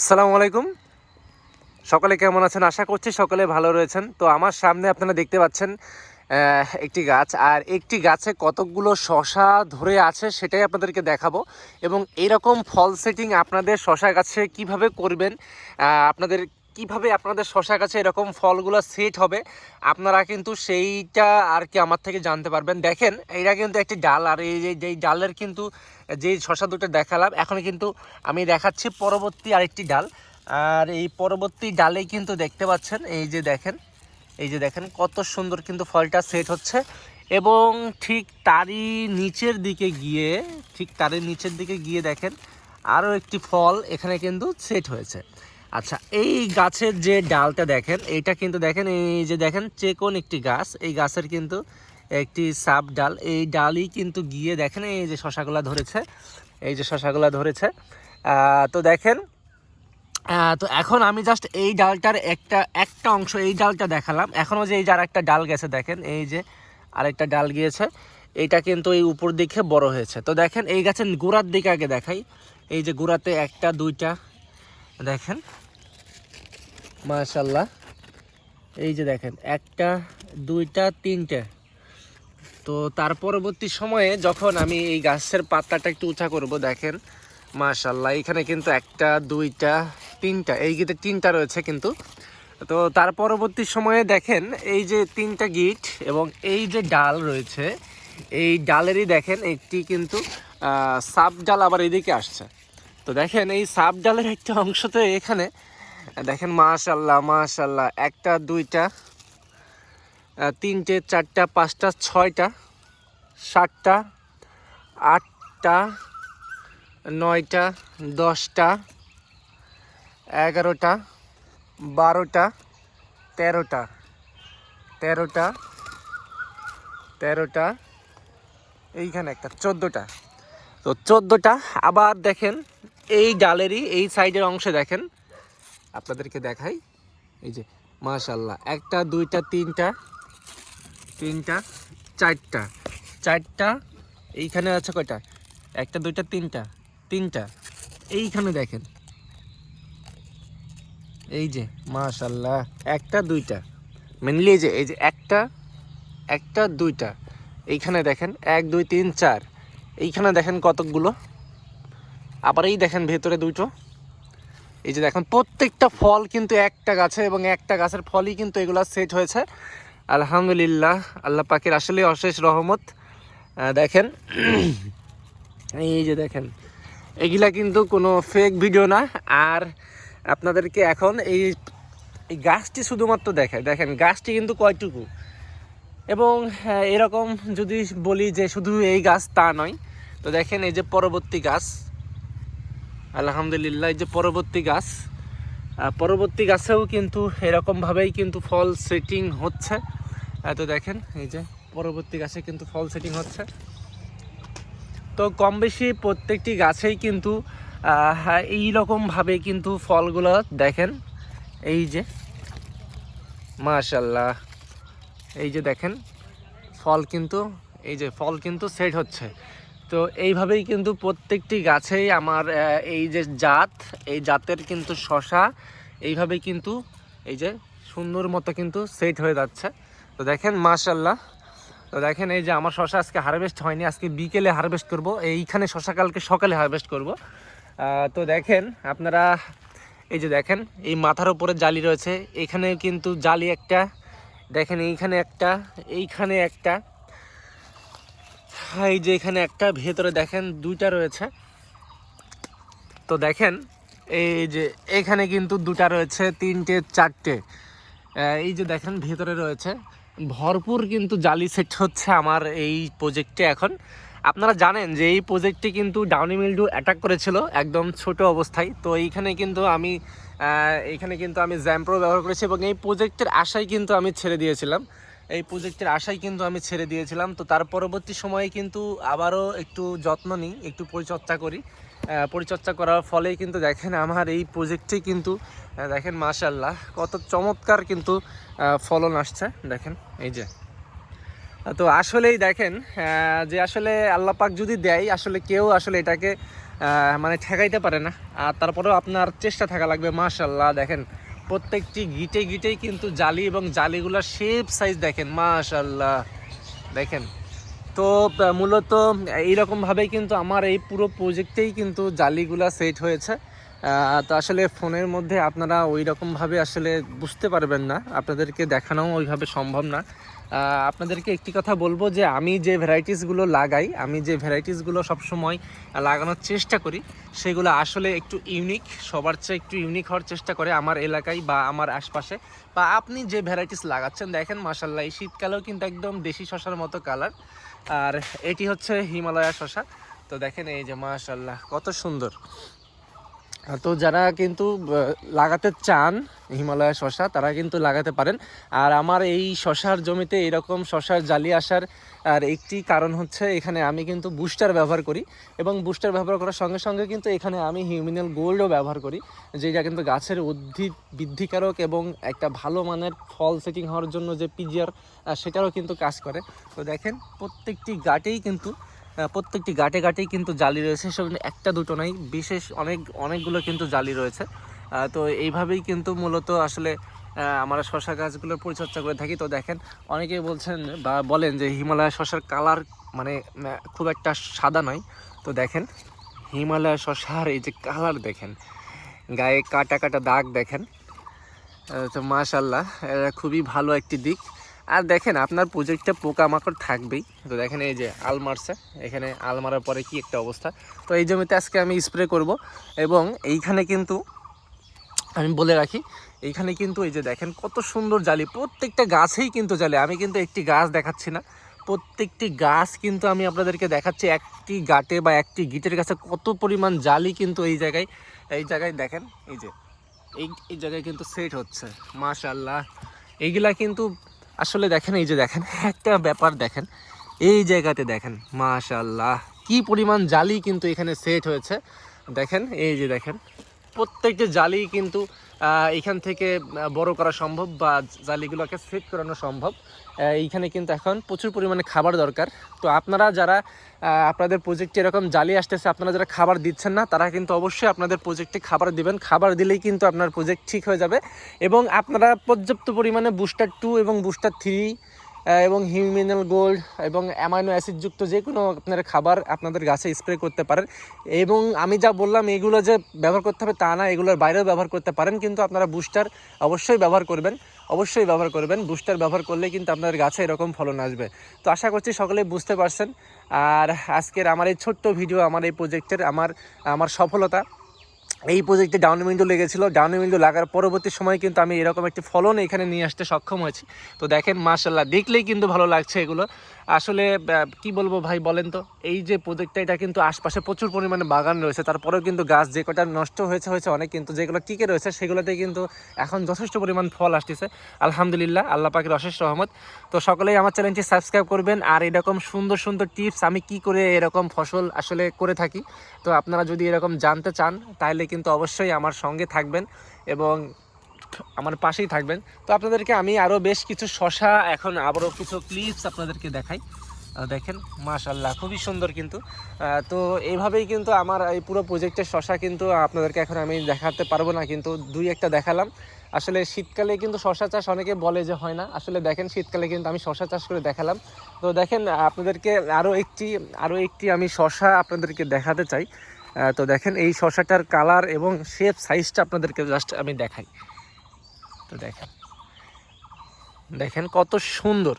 আসসালামু আলাইকুম। সকালে কেমন আছেন? আশা করছি সকালে ভালো রয়েছেন। তো আমার সামনে আপনারা দেখতে পাচ্ছেন একটি গাছ। আর একটি গাছে কতকগুলো শশা ধরে আছে সেটাই আপনাদেরকে দেখাবো। এবং এরকম ফল সেটিং আপনাদের শশা গাছে কীভাবে করবেন আপনাদের কীভাবে আপনাদের শশা গাছে এরকম ফলগুলো সেট হবে, আপনারা কিন্তু সেইটা আর কি আমার থেকে জানতে পারবেন। দেখেন, এইটা কিন্তু একটি ডাল, আর এই যে ডালের কিন্তু যে শশা দুটো দেখালাম, এখন কিন্তু আমি দেখাচ্ছি পরবর্তী আরেকটি ডাল। আর এই পরবর্তী ডালে কিন্তু দেখতে পাচ্ছেন, এই যে দেখেন, এই যে দেখেন কত সুন্দর কিন্তু ফলটা সেট হচ্ছে। এবং ঠিক তারই নিচের দিকে গিয়ে, ঠিক তারই নিচের দিকে গিয়ে দেখেন, আরও একটি ফল এখানে কিন্তু সেট হয়েছে। আচ্ছা এই গাছের যে ডালটা দেখেন, এইটা কিন্তু দেখেন, এই যে দেখেন, চেকন একটি গাছ, এই গাছের কিন্তু একটি সাব ডাল। এই ডালই কিন্তু গিয়ে দেখেন, এই যে শশাগুলা ধরেছে, এই যে শশাগুলা ধরেছে। তো দেখেন তো এখন আমি জাস্ট এই ডালটার একটা একটা অংশ, এই ডালটা দেখালাম। এখনও যে এই যার একটা ডাল গেছে, দেখেন, এই যে আরেকটা ডাল গিয়েছে, এইটা কিন্তু এই উপর দিকে বড় হয়েছে। তো দেখেন, এই গাছের গোড়ার দিকে আগে দেখাই। এই যে গোড়াতে একটা, দুইটা, দেখেন মাশাল্লাহ এই যে দেখেন, একটা, দুইটা, তিনটে। তো তার পরবর্তী সময়ে যখন আমি এই গাছের পাতাটা একটু উঁচা করব, দেখেন মাশাল্লাহ এখানে কিন্তু একটা, দুইটা, তিনটা, এই গিতে তিনটা রয়েছে কিন্তু। তো তার পরবর্তী সময়ে দেখেন, এই যে তিনটা গিট এবং এই যে ডাল রয়েছে, এই ডালেরই দেখেন একটি কিন্তু সাব ডাল আবার এদিকে আসছে। তো দেখেন, এই সাব ডালের একটা অংশ তো এখানে দেখেন মাশাল্লাহ মাশাল্লাহ একটা, দুইটা তিনটে, চারটা, পাঁচটা, ছয়টা, সাতটা, আটটা, নয়টা, দশটা, এগারোটা, বারোটা, তেরোটা। তেরোটা তেরোটা, এইখানে একটা, চোদ্দোটা। তো চোদ্দোটা, আবার দেখেন, এই ডালেরই এই সাইডের অংশে দেখেন আপনাদেরকে দেখাই। এই যে মাশাল্লাহ একটা, দুইটা, তিনটা তিনটা, চারটা চারটা, এইখানে আছে কয়টা? একটা, দুইটা, তিনটা তিনটা, এইখানে দেখেন। এই যে মাশাল্লাহ একটা, দুইটা মেনলি এই যে এই যে একটা একটা, দুইটা, এইখানে দেখেন, এক, দুই, তিন, চার, এইখানে দেখেন কতকগুলো, আবার এই দেখেন ভেতরে দুটো এই যে দেখেন, প্রত্যেকটা ফল কিন্তু একটা গাছে এবং একটা গাছের ফলই কিন্তু এগুলো সেট হয়েছে। আলহামদুলিল্লাহ, আল্লাহ পাকের আসলে অশেষ রহমত। দেখেন, এই যে দেখেন, এগুলা কিন্তু কোনো ফেক ভিডিও না। আর আপনাদেরকে এখন এই এই গাছটি শুধুমাত্র দেখায় দেখেন, গাছটি কিন্তু কয়টুকু? এবং এরকম যদি বলি যে শুধু এই গাছ তা নয়, তো দেখেন এই যে পরবর্তী গাছ। আলহামদুলিল্লাহ, এই যে পরবর্তী গাছ পরবর্তী গাছেও কিন্তু এরকমভাবেই কিন্তু ফল সেটিং হচ্ছে। তো দেখেন, এই যে পরবর্তী গাছে কিন্তু ফল সেটিং হচ্ছে। তো কম বেশি প্রত্যেকটি গাছেই কিন্তু এই রকমভাবে কিন্তু ফলগুলো দেখেন। এই যে মাশাল্লাহ এই যে দেখেন, ফল কিন্তু, এই যে ফল কিন্তু সেট হচ্ছে। তো এইভাবেই কিন্তু প্রত্যেকটি গাছেই আমার এই যে জাত, এই জাতের কিন্তু শশা, এইভাবেই কিন্তু এই যে সুন্দর মতো কিন্তু সেট হয়ে যাচ্ছে। তো দেখেন মাশাল্লাহ তো দেখেন, এই যে আমার শশা আজকে হারভেস্ট হয়নি, আজকে বিকেলে হারভেস্ট করব। এইখানে শশা কালকে সকালে হারভেস্ট করব। তো দেখেন, আপনারা, এই যে দেখেন, এই মাথার উপরে জালি রয়েছে। এখানে কিন্তু জালি একটা, দেখেন, এইখানে একটা এইখানে একটা। এই যে এখানে একটা ভেতরে দেখেন দুইটা রয়েছে। তো দেখেন এই যে এখানে কিন্তু দুটা রয়েছে তিনটে চারটে। এই যে দেখেন ভেতরে রয়েছে। ভরপুর কিন্তু জালি সেট হচ্ছে আমার এই প্রজেক্টে এখন। আপনারা জানেন যে এই প্রজেক্টটি কিন্তু ডাউনি মিল্ডু অ্যাটাক করেছিল একদম ছোট অবস্থায়। তো এইখানে কিন্তু আমি আহ, এইখানে কিন্তু আমি জ্যাম্প্রো ব্যবহার করেছি এবং এই প্রজেক্টের আশায় কিন্তু আমি ছেড়ে দিয়েছিলাম। এই প্রজেক্টের আশায় কিন্তু আমি ছেড়ে দিয়েছিলাম। তো তার পরবর্তী সময়ে কিন্তু আবারও একটু যত্ন নিই একটু পরিচর্যা করি। আহ, পরিচর্যা করার ফলে কিন্তু দেখেন আমার এই প্রজেক্টে কিন্তু দেখেন মাশাল্লাহ কত চমৎকার কিন্তু ফলন আসছে। দেখেন এই যে। তো আসলেই দেখেন যে আসলে আল্লাহ পাক যদি দেয় আসলে কেউ আসলে এটাকে মানে ঠেকাইতে পারে না। আর তারপরেও আপনার চেষ্টা থাকা লাগবে মাশাল্লাহ দেখেন। প্রত্যেকটি গিটে গিটেই কিন্তু জালি এবং জালিগুলোর শেপ সাইজ দেখেন মাশাল্লাহ দেখেন? তো মূলত এইরকমভাবেই কিন্তু আমার এই পুরো প্রজেক্টেই কিন্তু জালিগুলা সেট হয়েছে। তো আসলে ফোনের মধ্যে আপনারা ওই রকমভাবে আসলে বুঝতে পারবেন না। আপনাদেরকে দেখানোও ওইভাবে সম্ভব না। আপনাদেরকে একটি কথা বলব যে, আমি যে ভ্যারাইটিসগুলো লাগাই, আমি যে ভ্যারাইটিসগুলো সবসময় লাগানোর চেষ্টা করি, সেগুলো আসলে একটু ইউনিক সবার চেয়ে একটু ইউনিক হওয়ার চেষ্টা করে আমার এলাকায় বা আমার আশপাশে। বা আপনি যে ভ্যারাইটিস লাগাচ্ছেন, দেখেন মাসাল্লাহ এই শীতকালেও কিন্তু একদম দেশি শশার মতো কালার আর এটি হচ্ছে হিমালয়া শশা। তো দেখেন এই যে মাশাল্লাহ কত সুন্দর। তো যারা কিন্তু লাগাতে চান হিমালয়া শশা, তারা কিন্তু লাগাতে পারেন। আর আমার এই শশার জমিতে এরকম শশার জালি আসার, আর একটি কারণ হচ্ছে এখানে আমি কিন্তু বুস্টার ব্যবহার করি এবং বুস্টার ব্যবহার করার সঙ্গে সঙ্গে কিন্তু এখানে আমি হিউমিনাল গোল্ডও ব্যবহার করি, যেটা কিন্তু গাছের উদ্ভিদ বৃদ্ধিকারক এবং একটা ভালো মানের ফল সেটিং হওয়ার জন্য যে পিজিআর সেটারও কিন্তু কাজ করে। তো দেখেন, প্রত্যেকটি গাটেই কিন্তু প্রত্যেকটি গাটে গাটেই কিন্তু জালি রয়েছে সেখানে একটা দুটো নাই বিশেষ অনেক, অনেকগুলো কিন্তু জালি রয়েছে। তো এইভাবেই কিন্তু মূলত আসলে আমরা শশা গাছগুলোর পরিচর্যা করে থাকি। তো দেখেন, অনেকেই বলছেন বা বলেন যে হিমালয় শশার কালার মানে খুব একটা সাদা নয়। তো দেখেন, হিমালয় শশার এই যে কালার দেখেন, গায়ে কাটা কাটা দাগ দেখেন। তো মাশাল্লাহ খুবই ভালো একটি দিক। আর দেখেন, আপনার প্রজেক্টে পোকামাকড় থাকবেই। তো দেখেন, এই যে আল মারছে। এখানে আল মারার পরে কি একটা অবস্থা। তো এই জমিতে আজকে আমি স্প্রে করব এবং এইখানে কিন্তু আমি বলে রাখি, এইখানে কিন্তু এই যে দেখেন, কত সুন্দর জালি। প্রত্যেকটা গাছেই কিন্তু জালি। আমি কিন্তু একটি গাছ দেখাচ্ছি না। প্রত্যেকটি গাছ কিন্তু আমি আপনাদেরকে দেখাচ্ছি। একটি গাটে বা একটি গিটের কাছে কত পরিমাণ জালি কিন্তু এই জায়গায় এই জায়গায় দেখেন, এই যে, এই এই জায়গায় কিন্তু সেট হচ্ছে। মাশাল্লাহ এইগুলা কিন্তু আসলে দেখেন, এই যে দেখেন, একটা ব্যাপার দেখেন, এই জায়গাতে দেখেন মাশাল্লাহ কি পরিমাণ জালি কিন্তু এখানে সেট হয়েছে। দেখেন, এই যে দেখেন প্রত্যেকটা জালি কিন্তু এখান থেকে বড় করা সম্ভব বা জালিগুলোকে সেট করানো সম্ভব। এইখানে কিন্তু এখন প্রচুর পরিমাণে খাবার দরকার। তো আপনারা যারা আপনাদের প্রজেক্টে এরকম জালি আসতেছে, আপনারা যারা খাবার দিচ্ছেন না, তারা কিন্তু অবশ্যই আপনাদের প্রজেক্টে খাবার দিবেন। খাবার দিলেই কিন্তু আপনার প্রজেক্ট ঠিক হয়ে যাবে। এবং আপনারা পর্যাপ্ত পরিমাণে বুস্টার টু এবং বুস্টার থ্রি এবং হিউমিনাল গোল্ড এবং অ্যামাইনো অ্যাসিডযুক্ত যে কোনো আপনার খাবার আপনাদের গাছে স্প্রে করতে পারেন। এবং আমি যা বললাম, এগুলো যে ব্যবহার করতে হবে তা না, এগুলোর বাইরেও ব্যবহার করতে পারেন, কিন্তু আপনারা বুস্টার অবশ্যই ব্যবহার করবেন, অবশ্যই ব্যবহার করবেন। বুস্টার ব্যবহার করলে কিন্তু আপনার গাছে এরকম ফলন আসবে। তো আশা করছি সকলেই বুঝতে পারছেন। আর আজকের আমার এই ছোট্ট ভিডিও, আমার এই প্রজেক্টের আমার আমার সফলতা এই প্রজেক্টে ডাউন উইন্ডো লেগেছিল। ডাউন উইন্ডো লাগার পরবর্তী সময় কিন্তু আমি এরকম একটি ফলন এখানে নিয়ে আসতে সক্ষম হয়েছি। তো দেখেন মার্শাল্লাহ দেখলেই কিন্তু ভালো লাগছে এগুলো। আসলে কি বলব ভাই বলেন তো? এই যে প্রজেক্টটা, এটা কিন্তু আশপাশে প্রচুর পরিমাণে বাগান রয়েছে। তারপরেও কিন্তু গাছ যে কটা নষ্ট হয়েছে হয়েছে অনেক, কিন্তু যেগুলো টিকে রয়েছে, সেগুলোতে কিন্তু এখন যথেষ্ট পরিমাণ ফল আসতেছে। আলহামদুলিল্লাহ, আল্লাহ পাকের অশেষ রহমত। তো সকলেই আমার চ্যানেলটি সাবস্ক্রাইব করবেন, আর এরকম সুন্দর সুন্দর টিপস আমি কি করে এরকম ফসল আসলে করে থাকি? তো আপনারা যদি এরকম জানতে চান, তাহলে কিন্তু অবশ্যই আমার সঙ্গে থাকবেন এবং আমার পাশেই থাকবেন। তো আপনাদেরকে আমি আরও বেশ কিছু শশা, এখন আবারও কিছু ক্লিপস আপনাদেরকে দেখাই। দেখেন মাশাল্লাহ খুবই সুন্দর কিন্তু। তো এইভাবেই কিন্তু আমার এই পুরো প্রজেক্টের শশা কিন্তু আপনাদেরকে এখন আমি দেখাতে পারব না, কিন্তু দুই একটা দেখালাম। আসলে শীতকালে কিন্তু শশা চাষ অনেকে বলে যে হয় না। আসলে দেখেন, শীতকালে কিন্তু আমি শশা চাষ করে দেখালাম। তো দেখেন, আপনাদেরকে আরও একটি আরও একটি আমি শশা আপনাদেরকে দেখাতে চাই। তো দেখেন, এই শশাটার কালার এবং শেপ সাইজটা আপনাদেরকে জাস্ট আমি দেখাই। তো দেখেন। দেখেন কত সুন্দর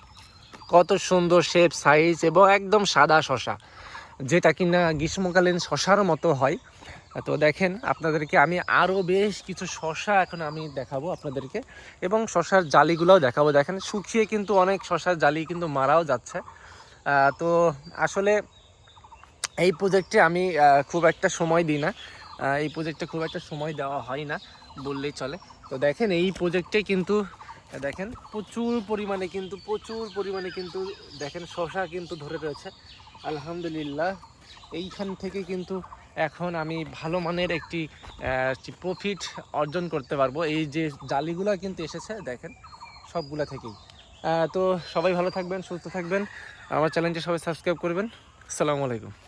কত সুন্দর শেপ সাইজ এবং একদম সাদা শশা যেটা কিনা গ্রীষ্মকালীন শশার মতো হয়। তো দেখেন আপনাদেরকে আমি আরও বেশ কিছু শশা এখন আমি দেখাবো আপনাদেরকে এবং শশার জালিগুলোও দেখাবো। দেখেন শুকিয়ে কিন্তু অনেক শশার জালি কিন্তু মারাও যাচ্ছে। তো আসলে এই প্রজেক্টে আমি খুব একটা সময় দিই না। এই প্রজেক্টে খুব একটা সময় দেওয়া হয় না, বললেই চলে। তো দেখেন, এই প্রজেক্টে কিন্তু, দেখেন, প্রচুর পরিমাণে কিন্তু, প্রচুর পরিমাণে কিন্তু, দেখেন, শশা কিন্তু ধরে রয়েছে। আলহামদুলিল্লাহ, এইখান থেকে কিন্তু এখন আমি ভালো মানের একটি প্রফিট অর্জন করতে পারব। এই যে জালিগুলো কিন্তু এসেছে, দেখেন, সবগুলা থেকেই। তো সবাই ভালো থাকবেন, সুস্থ থাকবেন। আমার চ্যানেলটি সবাই সাবস্ক্রাইব করবেন। আসসালামু আলাইকুম।